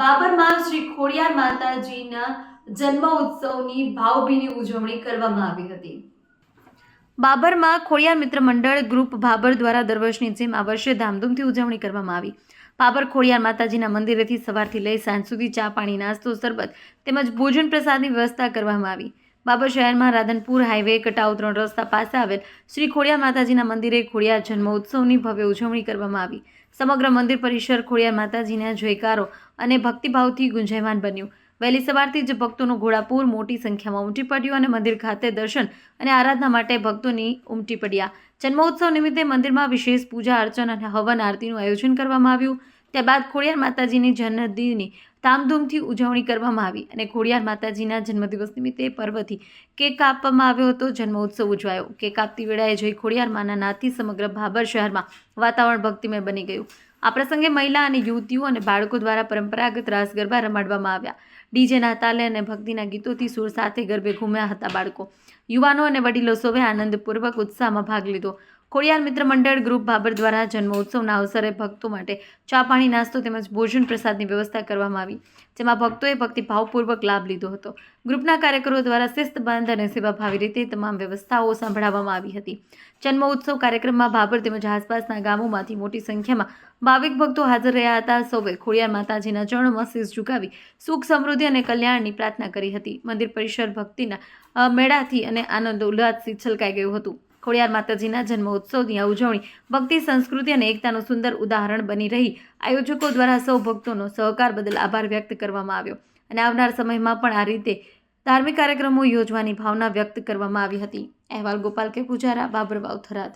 બાબરમાં શ્રી ખોડિયાર માતાજીના જન્મ ઉત્સવની ભાવભીની ઉજવણી કરવામાં આવી હતી. બાબરમાં ખોડિયાર મિત્ર મંડળ ગ્રુપ ભાબર દ્વારા દર વર્ષની જેમ આ વર્ષે ધામધૂમથી ઉજવણી કરવામાં આવી. બાબર ખોડિયાર માતાજીના મંદિરેથી સવારથી લઈ સાંજ સુધી ચા પાણી, નાસ્તો સરબત તેમજ ભોજન પ્રસાદની વ્યવસ્થા કરવામાં આવી. બાબર શહેરમાં રાધનપુર હાઈવે કટાવ ત્રણ રસ્તા પાસે આવેલ શ્રી ખોડિયાર માતાજીના મંદિરે ખોડિયાર જન્મ ઉત્સવની ભવ્ય ઉજવણી કરવામાં આવી. સમગ્ર મંદિર પરિસર ખોડિયાર માતાજીના જયકારો અને ભક્તિભાવથી ગુંજાયમાન બન્યું. વહેલી સવારથી જ ભક્તોનું ઘોડાપૂર મોટી સંખ્યામાં ઉમટી પડ્યું અને મંદિર ખાતે દર્શન અને આરાધના માટે ભક્તોની ઉમટી પડ્યા. જન્મોત્સવ નિમિત્તે મંદિરમાં વિશેષ પૂજા અર્ચન અને હવન આરતીનું આયોજન કરવામાં આવ્યું. ત્યારબાદ ખોડિયાર માતાજીની જન્મદિનની ધામધૂમથી ઉજવણી કરવામાં આવી અને ખોડિયાર માતાજીના જન્મદિવસ નિમિત્તે પર્વથી કેક કાપવામાં આવ્યો હતો. જન્મોત્સવ ઉજવાયો. કેક કાપતી વેળાએ જઈ ખોડિયાર માના નાથી સમગ્ર ભાબર શહેરમાં વાતાવરણ ભક્તિમય બની ગયું. આ પ્રસંગે મહિલા અને યુવતીઓ અને બાળકો દ્વારા પરંપરાગત રાસ ગરબા રમાડવામાં આવ્યા. ડીજેના તાલે અને ભક્તિના ગીતોથી સુર સાથે ગરબે ઘૂમ્યા હતા બાળકો. યુવાનો અને વડીલો સૌએ આનંદપૂર્વક ઉત્સાહમાં ભાગ લીધો. ખોડિયાર મિત્ર મંડળ ગ્રુપ ભાભર દ્વારા જન્મોત્સવના અવસરે ભક્તો માટે ચા પાણી, નાસ્તો તેમજ ભોજન પ્રસાદની વ્યવસ્થા કરવામાં આવી, જેમાં ભક્તોએ ભક્તિભાવપૂર્વક લાભ લીધો હતો. ગ્રુપના કાર્યકરો દ્વારા શિસ્તબંધ અને સેવાભાવી રીતે તમામ વ્યવસ્થાઓ સંભળાવવામાં આવી હતી. જન્મ ઉત્સવ કાર્યક્રમમાં ભાભર તેમજ આસપાસના ગામોમાંથી મોટી સંખ્યામાં ભાવિક ભક્તો હાજર રહ્યા હતા. સૌએ ખોડિયાર માતાજીના ચરણમાં શીશ ઝુકાવી સુખ, સમૃદ્ધિ અને કલ્યાણની પ્રાર્થના કરી હતી. મંદિર પરિસર ભક્તિના મેળાથી અને આનંદ ઉલ્લાસથી છલકાઈ ગયું હતું. ખોડિયાર માતાજીના જન્મ ઉત્સવની આ ઉજવણી ભક્તિ, સંસ્કૃતિ અને એકતાનું સુંદર ઉદાહરણ બની રહી. આયોજકો દ્વારા સૌ ભક્તોનો સહકાર બદલ આભાર વ્યક્ત કરવામાં આવ્યો અને આવનાર સમયમાં પણ આ રીતે ધાર્મિક કાર્યક્રમો યોજવાની ભાવના વ્યક્ત કરવામાં આવી હતી. અહેવાલ ગોપાલ કે. પૂજારા બાબરવાવ થરાદ